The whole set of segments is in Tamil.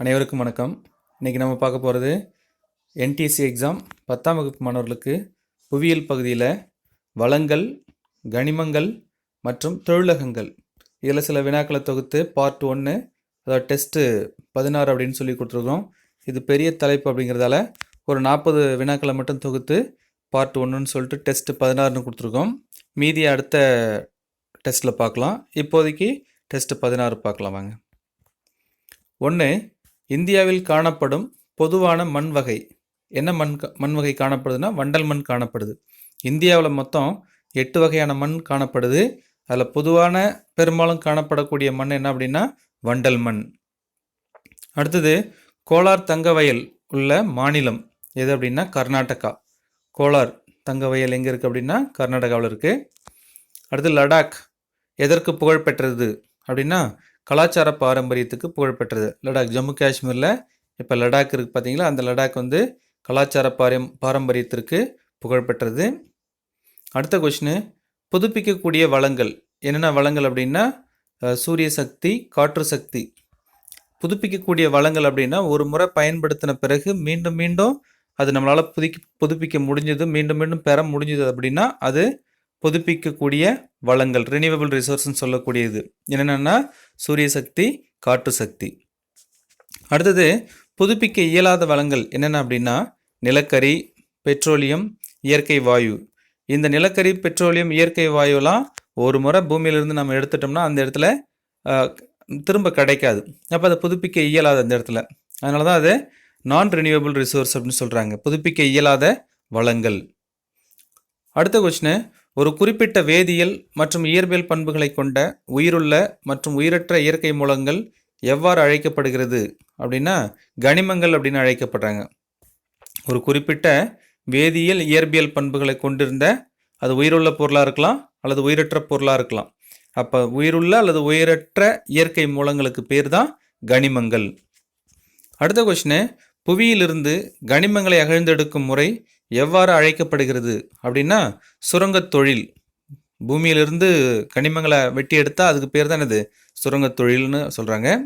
அனைவருக்கும் வணக்கம். இன்றைக்கி நம்ம பார்க்க போகிறது என்டிஎஸ்சி எக்ஸாம் பத்தாம் வகுப்பு மாணவர்களுக்கு புவியியல் பகுதியில் வளங்கள் கனிமங்கள் மற்றும் தொழிலகங்கள். இதில் சில வினாக்களை தொகுத்து பார்ட் ஒன்று அதாவது டெஸ்ட்டு பதினாறு அப்படின்னு சொல்லி கொடுத்துருக்கோம் இது பெரிய தலைப்பு அப்படிங்கிறதால ஒரு நாற்பது வினாக்களை மட்டும் தொகுத்து பார்ட் ஒன்றுன்னு சொல்லிட்டு டெஸ்ட்டு பதினாறுன்னு கொடுத்துருக்கோம். மீதி அடுத்த டெஸ்ட்டில் பார்க்கலாம். இப்போதைக்கு டெஸ்ட்டு பதினாறு பார்க்கலாம் வாங்க. ஒன்று இந்தியாவில் காணப்படும் பொதுவான மண் வகை. என்ன மண் மண் வகை காணப்படுதுன்னா வண்டல் மண் காணப்படுது. இந்தியாவில் மொத்தம் எட்டு வகையான மண் காணப்படுது. அதில் பொதுவான பெரும்பாலும் காணப்படக்கூடிய மண் என்ன அப்படின்னா வண்டல் மண். அடுத்தது கோலார் தங்க வயல் உள்ள மாநிலம் எது அப்படின்னா கர்நாடகா. கோலார் தங்க வயல் எங்கே இருக்குது அப்படின்னா கர்நாடகாவில் இருக்குது அடுத்து லடாக் எதற்கு புகழ் பெற்றது அப்படின்னா கலாச்சார பாரம்பரியத்துக்கு புகழ்பெற்றது லடாக் ஜம்மு காஷ்மீரில் இப்போ லடாக் இருக்குது பார்த்தீங்களா அந்த லடாக் வந்து கலாச்சார பாரம் பாரம்பரியத்திற்கு புகழ்பெற்றது அடுத்த கொஷினு புதுப்பிக்கக்கூடிய வளங்கள். என்னென்ன வளங்கள் அப்படின்னா சூரிய சக்தி காற்று சக்தி. புதுப்பிக்கக்கூடிய வளங்கள் அப்படின்னா ஒரு முறை பயன்படுத்தின பிறகு மீண்டும் மீண்டும் அது நம்மளால் புதுக்கி புதுப்பிக்க முடிஞ்சது மீண்டும் மீண்டும் பெற முடிஞ்சது அப்படின்னா அது புதுப்பிக்கக்கூடிய வளங்கள் ரினியூவபிள் ரிசோர்ஸ்ன்னு சொல்லக்கூடியது. என்னென்னா சூரிய சக்தி காற்று சக்தி. அடுத்தது புதுப்பிக்க இயலாத வளங்கள் என்னென்ன அப்படின்னா நிலக்கரி பெட்ரோலியம் இயற்கை வாயு. இந்த நிலக்கரி பெட்ரோலியம் இயற்கை வாயுலாம் ஒரு முறை பூமியிலிருந்து நம்ம எடுத்துட்டோம்னா அந்த இடத்துல திரும்ப கிடைக்காது. அப்போ அதை புதுப்பிக்க இயலாத அந்த இடத்துல. அதனால தான் அது நான் ரினியூவபிள் ரிசோர்ஸ் அப்படின்னு சொல்கிறாங்க புதுப்பிக்க இயலாத வளங்கள். அடுத்த கொஸ்டின் ஒரு குறிப்பிட்ட வேதியியல் மற்றும் இயற்பியல் பண்புகளை கொண்ட உயிருள்ள மற்றும் உயிரற்ற இயற்கை மூலங்கள் எவ்வாறு அழைக்கப்படுகிறது அப்படின்னா கனிமங்கள் அப்படின்னு அழைக்கப்படுறாங்க. ஒரு குறிப்பிட்ட வேதியியல் இயற்பியல் பண்புகளை கொண்டிருந்த அது உயிருள்ள பொருளாக இருக்கலாம் அல்லது உயிரற்ற பொருளாக இருக்கலாம். அப்போ உயிருள்ள அல்லது உயிரற்ற இயற்கை மூலங்களுக்கு பேர் தான் கனிமங்கள். அடுத்த கொஷினு புவியிலிருந்து கனிமங்களை அகழ்ந்தெடுக்கும் முறை எவ்வாறு அழைக்கப்படுகிறது அப்படின்னா சுரங்கத் தொழில். பூமியிலிருந்து கனிமங்களை வெட்டி எடுத்தால் அதுக்கு பேர் தான் என்னது? சுரங்கத் தொழில்னு சொல்கிறாங்க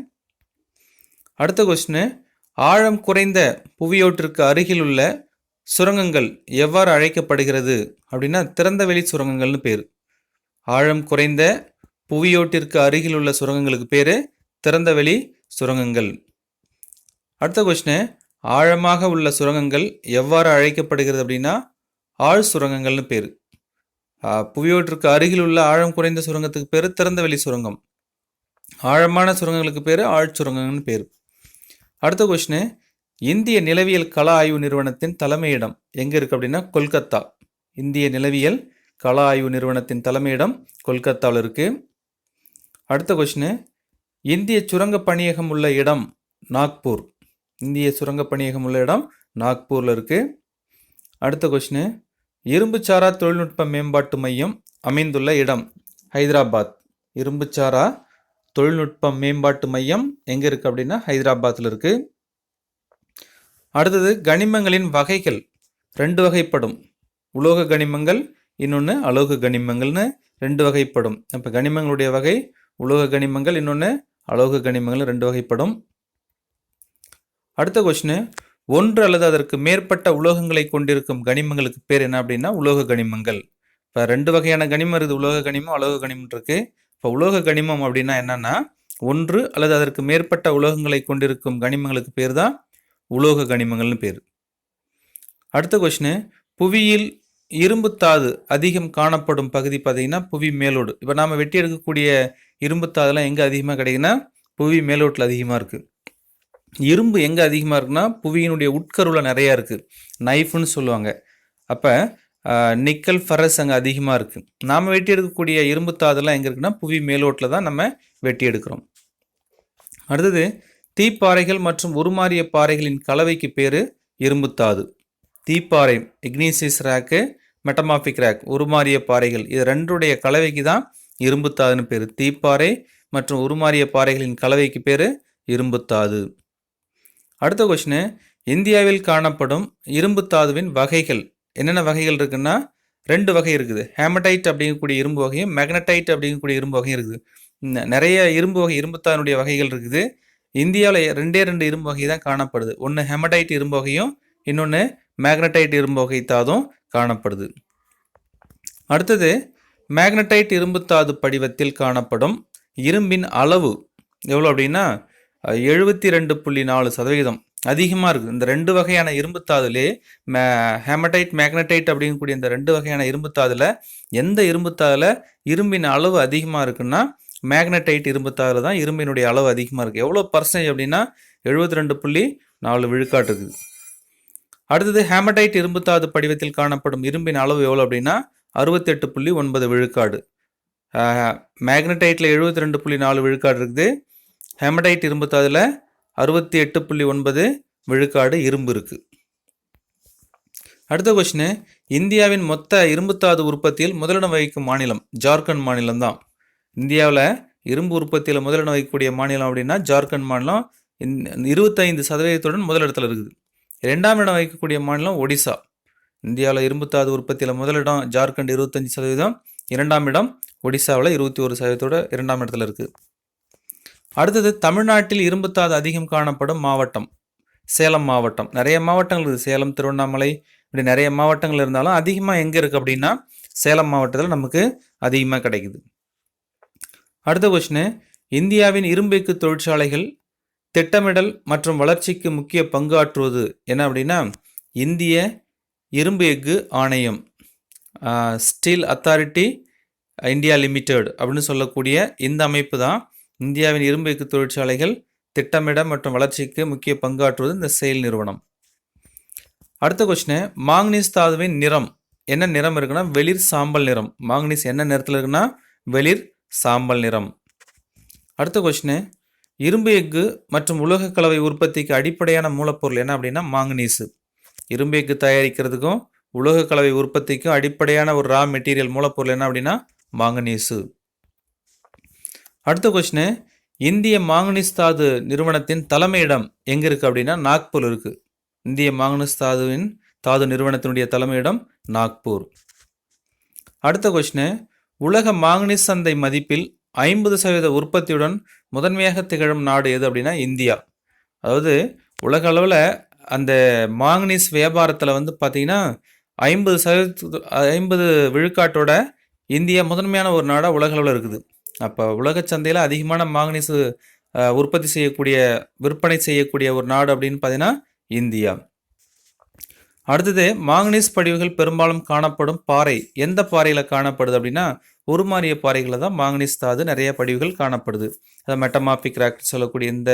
அடுத்த கொஸ்டின் ஆழம் குறைந்த புவியோட்டிற்கு அருகில் உள்ள சுரங்கங்கள் எவ்வாறு அழைக்கப்படுகிறது அப்படின்னா திறந்த வெளி சுரங்கங்கள்னு பேர். ஆழம் குறைந்த புவியோட்டிற்கு அருகில் உள்ள சுரங்கங்களுக்கு பேர் திறந்த வெளி சுரங்கங்கள். அடுத்த கொஸ்டின் ஆழமாக உள்ள சுரங்கங்கள் எவ்வாறு அழைக்கப்படுகிறது அப்படின்னா ஆழ் சுரங்கங்கள்னு பேர். புவியோட்டிற்கு அருகில் உள்ள ஆழம் குறைந்த சுரங்கத்துக்கு பேர் திறந்தவெளி சுரங்கம். ஆழமான சுரங்கங்களுக்கு பேர் ஆழ் சுரங்கங்கள்னு பேர். அடுத்த கொஸ்டின் இந்திய நிலவியல் கல ஆய்வு நிறுவனத்தின் தலைமையிடம் எங்கே இருக்குது அப்படின்னா கொல்கத்தா. இந்திய நிலவியல் கல ஆய்வு நிறுவனத்தின் தலைமையிடம் கொல்கத்தாவில் இருக்குது அடுத்த கொஸ்டின் இந்திய சுரங்க பணியகம் உள்ள இடம் நாக்பூர். இந்திய சுரங்க பணியகம் உள்ள இடம் நாக்பூரில் இருக்குது அடுத்த கொஷினு இரும்புச்சாரா தொழில்நுட்ப மேம்பாட்டு மையம் அமைந்துள்ள இடம் ஹைதராபாத். இரும்புச்சாரா தொழில்நுட்ப மேம்பாட்டு மையம் எங்கே இருக்குது அப்படின்னா ஹைதராபாத்தில் இருக்குது அடுத்தது கனிமங்களின் வகைகள் ரெண்டு வகைப்படும். உலோக கனிமங்கள் இன்னொன்று அலோக கனிமங்கள்னு ரெண்டு வகைப்படும். அப்போ கனிமங்களுடைய வகை உலோக கனிமங்கள் இன்னொன்று அலோக கனிமங்கள் ரெண்டு வகைப்படும். அடுத்த கொஸ்டின் ஒன்று அல்லது அதற்கு மேற்பட்ட உலோகங்களை கொண்டிருக்கும் கனிமங்களுக்கு பேர் என்ன அப்படின்னா உலோக கனிமங்கள். இப்போ ரெண்டு வகையான கனிமம் இருக்குது. உலோக கனிமம் அலோக கனிமம் இருக்கு. இப்போ உலோக கனிமம் அப்படின்னா என்னன்னா ஒன்று அல்லது அதற்கு மேற்பட்ட உலோகங்களை கொண்டிருக்கும் கனிமங்களுக்கு பேர் தான் உலோக கனிமங்கள்னு பேர். அடுத்த கொஸ்டின் புவியில் இரும்புத்தாது அதிகம் காணப்படும் பகுதி பார்த்தீங்கன்னா புவி மேலோடு. இப்போ நாம் வெட்டி எடுக்கக்கூடிய இரும்புத்தாதுலாம் எங்கே அதிகமாக கிடைக்குன்னா புவி மேலோட்டில் அதிகமாக இருக்குது இரும்பு எங்கே அதிகமாக இருக்குன்னா புவியினுடைய உட்கருவில் நிறையா இருக்குது நைஃப்னு சொல்லுவாங்க. அப்போ நிக்கல் ஃபரஸ் அங்கே அதிகமாக இருக்குது நாம் வெட்டி எடுக்கக்கூடிய இரும்புத்தாதெல்லாம் எங்கே இருக்குன்னா புவி மேலோட்டில் தான் நம்ம வெட்டி எடுக்கிறோம். அடுத்தது தீப்பாறைகள் மற்றும் உருமாறிய பாறைகளின் கலவைக்கு பேர் இரும்புத்தாது தீப்பாறை இக்னீசிஸ் ரேக்கு மெட்டமாஃபிக் ரேக் உருமாறிய பாறைகள் இது ரெண்டுடைய கலவைக்கு தான் இரும்புத்தாதுன்னு பேர். தீப்பாறை மற்றும் உருமாறிய பாறைகளின் கலவைக்கு பேர் இரும்புத்தாது அடுத்த கொஷினு இந்தியாவில் காணப்படும் இரும்புத்தாதுவின் வகைகள். என்னென்ன வகைகள் இருக்குன்னா ரெண்டு வகை இருக்குது. ஹேமடைட் அப்படிங்கக்கூடிய இரும்பு வகையும் மேக்னடைட் அப்படிங்கக்கூடிய இரும்பு வகையும் இருக்குது. நிறைய இரும்பு வகை இரும்புத்தானுடைய வகைகள் இருக்குது. இந்தியாவில் ரெண்டே ரெண்டு இரும்பு வகை தான் காணப்படுது. ஒன்று ஹெமடைட் இரும்பு வகையும் இன்னொன்று மேக்னடைட் இரும்பு வகை தாதும் காணப்படுது. அடுத்தது மேக்னடைட் இரும்புத்தாது படிவத்தில் காணப்படும் இரும்பின் அளவு எவ்வளோ அப்படின்னா எழுபத்தி ரெண்டு புள்ளி நாலு சதவிகிதம். அதிகமாக இருக்குது இந்த ரெண்டு வகையான இரும்புத்தாதுலே மே ஹேமடைட் மேக்னடைட் அப்படிங்கக்கூடிய இந்த ரெண்டு வகையான இரும்புத்தாதுல எந்த இரும்புத்தாதுல இரும்பின் அளவு அதிகமாக இருக்குன்னா மேக்னடைட் இரும்புத்தாதுல தான் இரும்பினுடைய அளவு அதிகமாக இருக்குது எவ்வளோ பர்சன்டேஜ் அப்படின்னா எழுபத்தி ரெண்டு புள்ளி நாலு விழுக்காட்டு இருக்குது அடுத்தது ஹேமடைட் இரும்புத்தாது படிவத்தில் காணப்படும் இரும்பின் அளவு எவ்வளோ அப்படின்னா அறுபத்தெட்டு புள்ளி ஒன்பது விழுக்காடு. மேக்னடைட்டில் எழுபத்தி ரெண்டு புள்ளி நாலு விழுக்காடு இருக்குது. ஹெமடைட் இரும்புத்தாதில் அறுபத்தி எட்டு புள்ளி ஒன்பது விழுக்காடு இரும்பு இருக்குது அடுத்த கொஷினு இந்தியாவின் மொத்த இரும்புத்தாது உற்பத்தியில் முதலிடம் வகிக்கும் மாநிலம் ஜார்க்கண்ட் மாநிலம் தான் இந்தியாவில் இரும்பு உற்பத்தியில் முதலிடம் வகிக்கக்கூடிய மாநிலம் அப்படின்னா ஜார்க்கண்ட் மாநிலம். இருபத்தைந்து சதவீதத்துடன் முதலிடத்தில் இருக்குது. ரெண்டாம் இடம் வகிக்கக்கூடிய மாநிலம் ஒடிசா. இந்தியாவில் இரும்புத்தாது உற்பத்தியில் முதலிடம் ஜார்க்கண்ட் இருபத்தஞ்சி சதவீதம். இரண்டாம் இடம் ஒடிசாவில் இருபத்தி ஒரு சதவீதத்தோட இரண்டாம் இடத்துல இருக்குது அடுத்தது தமிழ்நாட்டில் இரும்புத்தாது அதிகம் காணப்படும் மாவட்டம் சேலம் மாவட்டம். நிறைய மாவட்டங்கள் இருக்குது. சேலம் திருவண்ணாமலை இப்படி நிறைய மாவட்டங்கள் இருந்தாலும் அதிகமாக எங்கே இருக்குது அப்படின்னா சேலம் மாவட்டத்தில் நமக்கு அதிகமாக கிடைக்குது. அடுத்த கொஸ்டின் இந்தியாவின் இரும்பெக்கு தொழிற்சாலைகள் திட்டமிடல் மற்றும் வளர்ச்சிக்கு முக்கிய பங்காற்றுவது என்ன அப்படின்னா இந்திய இரும்பு எஃகு ஆணையம் ஸ்டீல் அத்தாரிட்டி இந்தியா லிமிடெட் அப்படின்னு சொல்லக்கூடிய இந்த அமைப்பு தான் இந்தியாவின் இரும்பு எக்கு தொழிற்சாலைகள் திட்டமிட மற்றும் வளர்ச்சிக்கு முக்கிய பங்காற்றுவது இந்த செயல் நிறுவனம். அடுத்த கொஸ்டின் மாங்கனீஸ் தாதுவின் நிறம். என்ன நிறம் இருக்குன்னா வெளிர் சாம்பல் நிறம். மாங்கனீஸ் என்ன நிறத்தில் இருக்குன்னா வெளிர் சாம்பல் நிறம். அடுத்த கொஸ்டின் இரும்பு எஃகு மற்றும் உலோக கலவை உற்பத்திக்கு அடிப்படையான மூலப்பொருள் என்ன அப்படின்னா மாங்கனீஸு. இரும்பு எஃகு தயாரிக்கிறதுக்கும் உலோக கலவை உற்பத்திக்கும் அடிப்படையான ஒரு ரா மெட்டீரியல் மூலப்பொருள் என்ன அப்படின்னா மாங்கனீஸு. அடுத்த கொஸ்டின் இந்திய மாங்கனீஸ் தாது நிறுவனத்தின் தலைமையிடம் எங்கே இருக்குது அப்படின்னா நாக்பூர் இருக்குது இந்திய மாங்கனீஸ் தாதுவின் தாது நிறுவனத்தினுடைய தலைமையிடம் நாக்பூர். அடுத்த கொஸ்டின் உலக மாங்கனீஸ் சந்தை மதிப்பில் ஐம்பது சதவீத உற்பத்தியுடன் முதன்மையாக திகழும் நாடு எது அப்படின்னா இந்தியா. அதாவது உலக அளவில் அந்த மாங்கனீஸ் வியாபாரத்தில் வந்து பார்த்திங்கன்னா ஐம்பது சதவீத ஐம்பது விழுக்காட்டோட இந்தியா முதன்மையான ஒரு நாடாக உலக அளவில் இருக்குது. அப்போ உலக சந்தையில் அதிகமான மாங்கனீஸ் உற்பத்தி செய்யக்கூடிய விற்பனை செய்யக்கூடிய ஒரு நாடு அப்படின்னு பார்த்தீங்கன்னா இந்தியா. அடுத்தது மாங்கனீஸ் படிவுகள் பெரும்பாலும் காணப்படும் பாறை. எந்த பாறையில் காணப்படுது அப்படின்னா உருமாறிய பாறைகளில் தான் மாங்கனீஸ் தாது நிறைய படிவுகள் காணப்படுது. அதை மெட்டமாபிக் ரேக் சொல்லக்கூடிய இந்த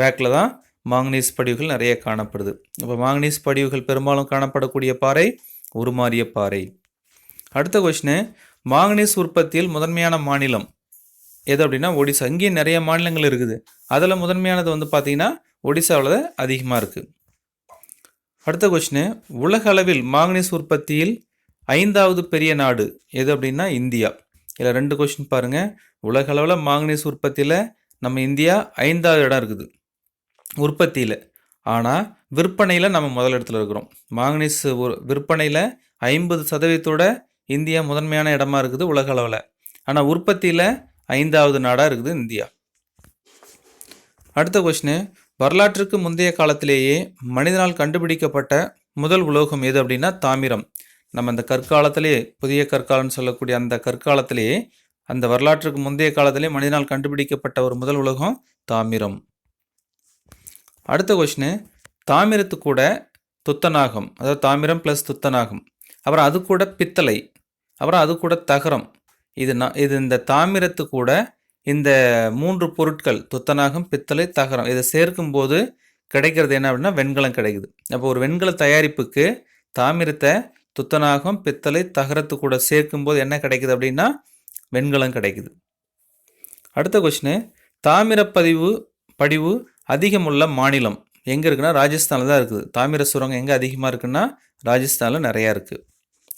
ரேக்கில் தான் மாங்கனீஸ் படிவுகள் நிறைய காணப்படுது. இப்போ மாங்கனீஸ் படிவுகள் பெரும்பாலும் காணப்படக்கூடிய பாறை உருமாறிய பாறை. அடுத்த கொஷினு மாங்கனீஸ் உற்பத்தியில் முதன்மையான மாநிலம் எது அப்படின்னா ஒடிசா. இங்கேயும் நிறைய மாநிலங்கள் இருக்குது. அதில் முதன்மையானது வந்து பார்த்திங்கன்னா ஒடிசாவில் அதிகமாக இருக்குது. அடுத்த கொஷினு உலக அளவில் மாங்கனீஸ் உற்பத்தியில் ஐந்தாவது பெரிய நாடு எது அப்படின்னா இந்தியா. இதில் ரெண்டு கொஷின் பாருங்கள் உலக அளவில் மாங்கனீஸ் உற்பத்தியில் நம்ம இந்தியா ஐந்தாவது இடம் இருக்குது. உற்பத்தியில். ஆனால் விற்பனையில் நம்ம முதல் இடத்துல இருக்கிறோம். மாங்கனீஸ் ஒரு விற்பனையில் ஐம்பது சதவீதத்தோட இந்தியா முதன்மையான இடமா இருக்குது உலக அளவில். ஆனால் உற்பத்தியில் ஐந்தாவது நாடாக இருக்குது இந்தியா. அடுத்த கொஷினு வரலாற்றுக்கு முந்தைய காலத்திலேயே மனிதனால் கண்டுபிடிக்கப்பட்ட முதல் உலோகம் எது அப்படின்னா தாமிரம். நம்ம அந்த கற்காலத்திலே புதிய கற்காலம்னு சொல்லக்கூடிய அந்த கற்காலத்திலேயே அந்த வரலாற்றுக்கு முந்தைய காலத்திலே மனிதனால் கண்டுபிடிக்கப்பட்ட ஒரு முதல் உலோகம் தாமிரம். அடுத்த கொஷினு தாமிரத்து கூட துத்தநாகம் அதாவது தாமிரம் ப்ளஸ் துத்தநாகம். அப்புறம் அது கூட பித்தளை அப்புறம் அது கூட தகரம் இது நான் இது இந்த தாமிரத்து கூட இந்த மூன்று பொருட்கள் துத்தநாகம் பித்தளை தகரம் இதை சேர்க்கும்போது கிடைக்கிறது என்ன அப்படின்னா வெண்கலம் கிடைக்குது. அப்போ ஒரு வெண்கல தயாரிப்புக்கு தாமிரத்தை துத்தநாகம் பித்தளை தகரத்து கூட சேர்க்கும்போது என்ன கிடைக்குது அப்படின்னா வெண்கலம் கிடைக்குது. அடுத்த கொஷினு தாமிரப்பதிவு படிவு அதிகமுள்ள மாநிலம் எங்கே இருக்குன்னா ராஜஸ்தானில் தான் இருக்குது. தாமிர சுரங்கம் எங்கே அதிகமாக இருக்குன்னா ராஜஸ்தானில் நிறையா இருக்குது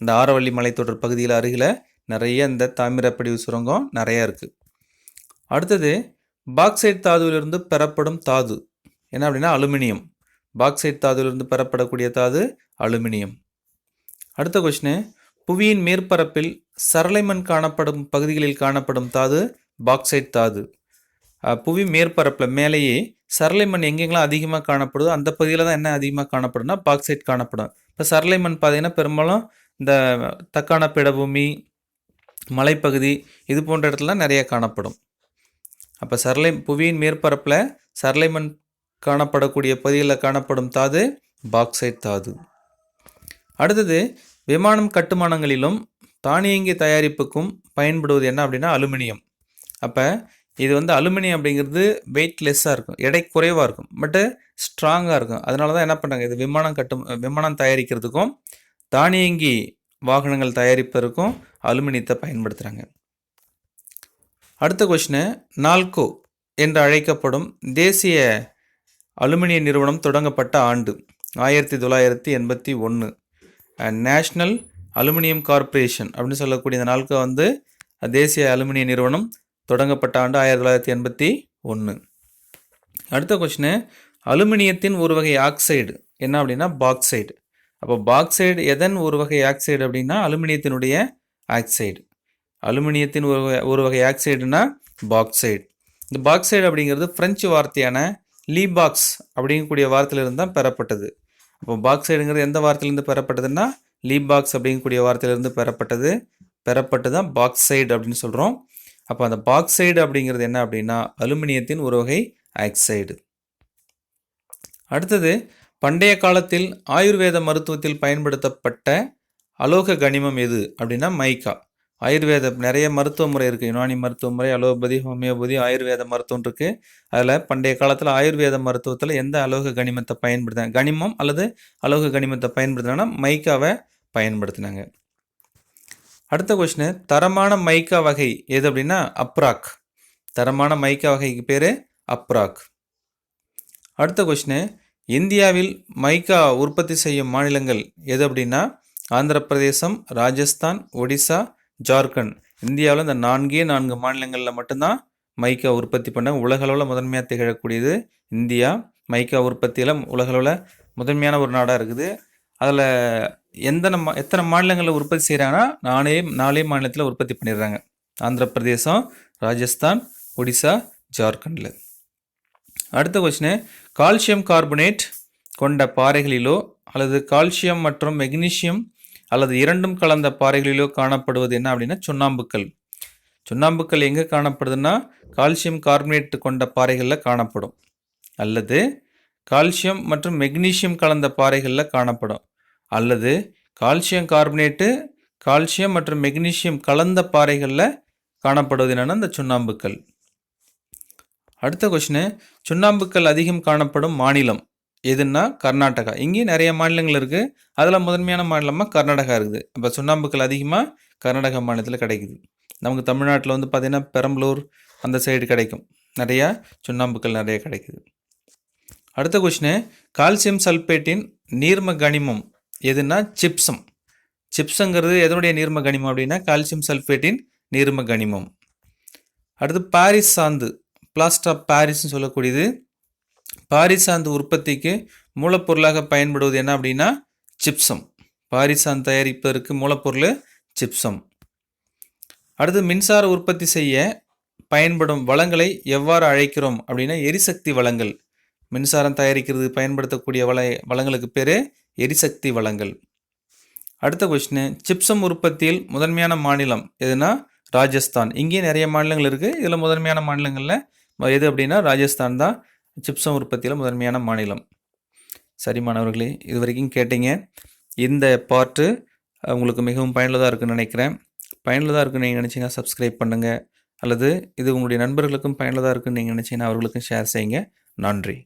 இந்த ஆரவள்ளி மலைத்தொடர் பகுதியில் அருகில் நிறைய இந்த தாமிரப்படிவு சுரங்கம் நிறையா இருக்குது அடுத்தது பாக்சைட் தாதுவிலிருந்து பெறப்படும் தாது. என்ன அப்படின்னா அலுமினியம். பாக்சைட் தாதுவிலிருந்து பெறப்படக்கூடிய தாது அலுமினியம். அடுத்த கொஷினு புவியின் மேற்பரப்பில் சரளைமண் காணப்படும் பகுதிகளில் காணப்படும் தாது பாக்சைட் தாது. புவி மேற்பரப்பில் மேலேயே சரளைமண் எங்கெங்கெல்லாம் அதிகமாக காணப்படுதோ அந்த பகுதியில் தான் என்ன அதிகமாக காணப்படும்னா பாக்சைட் காணப்படும். இப்போ சரளைமண் பார்த்தீங்கன்னா பெரும்பாலும் இந்த தக்கான பிடபூமி மலைப்பகுதி இது போன்ற இடத்துலலாம் நிறைய காணப்படும். அப்போ சரளை புவியின் மேற்பரப்பில் சரளைமண் காணப்படக்கூடிய பகுதிகளில் காணப்படும் தாது பாக்சைட் தாது. அடுத்தது விமானம் கட்டுமானங்களிலும் தானியங்கி தயாரிப்புக்கும் பயன்படுவது என்ன அப்படின்னா அலுமினியம். அப்போ இது வந்து அலுமினியம் அப்படிங்கிறது வெயிட்லெஸ்ஸாக இருக்கும் எடை குறைவாக இருக்கும் பட்டு ஸ்ட்ராங்காக இருக்கும். அதனால தான் என்ன பண்ணுறாங்க இது விமானம் கட்டும் விமானம் தயாரிக்கிறதுக்கும் தானியங்கி வாகனங்கள் தயாரிப்பதற்கும் அலுமினியத்தை பயன்படுத்துகிறாங்க அடுத்த கொஷினு நால்கோ என்று அழைக்கப்படும் தேசிய அலுமினிய நிறுவனம் தொடங்கப்பட்ட ஆண்டு ஆயிரத்தி தொள்ளாயிரத்தி எண்பத்தி ஒன்று நேஷ்னல் அலுமினியம் கார்ப்பரேஷன் அப்படின்னு சொல்லக்கூடிய இந்த நாளுக்கு வந்து தேசிய அலுமினிய நிறுவனம் தொடங்கப்பட்ட ஆண்டு ஆயிரத்தி தொள்ளாயிரத்தி எண்பத்தி ஒன்று அடுத்த கொஷினு அலுமினியத்தின் ஒரு வகை ஆக்சைடு என்ன அப்படின்னா பாக்சைடு. அப்போ பாக்சைடு எதன் ஒரு வகை ஆக்சைடு அப்படின்னா அலுமினியத்தினுடைய ஆக்சைடு. அலுமினியத்தின் ஒரு வகை ஒரு வகை ஆக்சைடுனா பாக்சைடு. இந்த பாக்சைடு அப்படிங்கிறது ஃப்ரெஞ்சு வார்த்தையான லீபாக்ஸ் அப்படிங்கக்கூடிய வார்த்தையிலிருந்து தான் பெறப்பட்டது. அப்போ பாக்சைடுங்கிறது எந்த வார்த்தையிலேருந்து பெறப்பட்டதுன்னா லீபாக்ஸ் அப்படிங்கக்கூடிய வார்த்தையிலிருந்து பெறப்பட்டது பெறப்பட்டு தான் பாக்சைடு அப்படின்னு சொல்கிறோம் அப்போ அந்த பாக்சைடு அப்படிங்கிறது என்ன அப்படின்னா அலுமினியத்தின் ஒரு வகை ஆக்சைடு. அடுத்தது பண்டைய காலத்தில் ஆயுர்வேத மருத்துவத்தில் பயன்படுத்தப்பட்ட அலோக கனிமம் எது அப்படின்னா மைக்கா. ஆயுர்வேத நிறைய மருத்துவ முறை இருக்குது யுனானி மருத்துவ முறை அலோபதி ஹோமியோபதி ஆயுர்வேத மருத்துவம் இருக்குது அதில் பண்டைய காலத்தில் ஆயுர்வேத மருத்துவத்தில் எந்த அலோக கனிமத்தை பயன்படுத்தினாங்க கனிமம் அல்லது அலோக கனிமத்தை பயன்படுத்தினா மைக்காவை பயன்படுத்தினாங்க. அடுத்த கொஷினு தரமான மைக்கா வகை எது அப்படின்னா அப்ராக். தரமான மைக்கா வகைக்கு பேர் அப்ராக். அடுத்த கொஷினு இந்தியாவில் மைக்கா உற்பத்தி செய்யும் மாநிலங்கள் எது அப்படின்னா ஆந்திர பிரதேசம் ராஜஸ்தான் ஒடிசா ஜார்க்கண்ட். இந்தியாவில் இந்த நான்கே நான்கு மாநிலங்களில் மட்டும்தான் மைக்கா உற்பத்தி பண்ண உலகளவில் முதன்மையாக திகழக்கூடியது இந்தியா. மைக்கா உற்பத்தியில் உலகளவில் முதன்மையான ஒரு நாடாக இருக்குது. அதில் எந்த நம்ம எத்தனை மாநிலங்களில் உற்பத்தி செய்கிறாங்கன்னா நானே நாலே மாநிலத்தில் உற்பத்தி பண்ணிடுறாங்க. ஆந்திர பிரதேசம் ராஜஸ்தான் ஒடிசா ஜார்க்கண்டில். அடுத்த கொஸ்டின் கால்சியம் கார்பனேட் கொண்ட பாறைகளிலோ அல்லது கால்சியம் மற்றும் மெக்னீசியம் அல்லது இரண்டும் கலந்த பாறைகளிலோ காணப்படுவது என்ன அப்படின்னா சுண்ணாம்புக்கல். சுண்ணாம்புக்கல் எங்கே காணப்படுதுன்னா கால்சியம் கார்பனேட் கொண்ட பாறைகளில் காணப்படும். அல்லது கால்சியம் மற்றும் மெக்னீசியம் கலந்த பாறைகளில் காணப்படும். அல்லது கால்சியம் கார்பனேட்டு கால்சியம் மற்றும் மெக்னீசியம் கலந்த பாறைகளில் காணப்படுவது என்னென்னா இந்த சுண்ணாம்புக்கல். அடுத்த கொஷினு சுண்ணாம்புக்கல் அதிகம் காணப்படும் மாநிலம் எதுன்னா கர்நாடகா. இங்கேயும் நிறைய மாநிலங்கள் இருக்குது அதில் முதன்மையான மாநிலமாக கர்நாடகா இருக்குது. இப்போ சுண்ணாம்புக்கல் அதிகமாக கர்நாடகா மாநிலத்தில் கிடைக்குது. நமக்கு தமிழ்நாட்டில் வந்து பார்த்திங்கன்னா பெரம்பலூர் அந்த சைடு கிடைக்கும். நிறையா சுண்ணாம்புக்கல் நிறைய கிடைக்குது. அடுத்த கொஷினு கால்சியம் சல்பேட்டின் நீர்ம கனிமம் எதுனா சிப்சம் சிப்ஸுங்கிறது எதனுடைய நீர்ம கனிமம் அப்படின்னா கால்சியம் சல்ஃபேட்டின் நீர்ம கனிமம் அடுத்து பாரிஸ் சாந்து பிளாஸ்டர் ஆஃப் பாரிஸ்னு சொல்லக்கூடியது. பாரிசாந்து உற்பத்திக்கு மூலப்பொருளாக பயன்படுவது என்ன அப்படின்னா சிப்சம் பாரிஸ் தயாரிப்பதற்கு மூலப்பொருள் சிப்சம் அடுத்து மின்சார உற்பத்தி செய்ய பயன்படும் வளங்களை எவ்வாறு அழைக்கிறோம் அப்படின்னா எரிசக்தி வளங்கள். மின்சாரம் தயாரிக்கிறது பயன்படுத்தக்கூடிய வள வளங்களுக்கு பேர் எரிசக்தி வளங்கள். அடுத்த கொஸ்டின் சிப்சம் உற்பத்தியில் முதன்மையான மாநிலம் எதுனா ராஜஸ்தான். இங்கேயும் நிறைய மாநிலங்கள் இருக்குது இதில் முதன்மையான மாநிலங்களில் எது அப்படின்னா ராஜஸ்தான் தான் சிப்சம் உற்பத்தியில் முதன்மையான மாநிலம். சரி மாணவர்களே இது வரைக்கும் கேட்டீங்க. இந்த பாட்டு உங்களுக்கு மிகவும் பயனுள்ளதாக இருக்குன்னு நினைக்கிறேன். பயனுள்ளதாக இருக்குன்னு நீங்கள் நினச்சிங்கன்னா சப்ஸ்கிரைப் பண்ணுங்கள் அல்லது இது உங்களுடைய நண்பர்களுக்கும் பயனுள்ளதாக இருக்குன்னு நீங்கள் நினச்சிங்கன்னா அவர்களுக்கும் ஷேர் செய்யுங்க. நன்றி.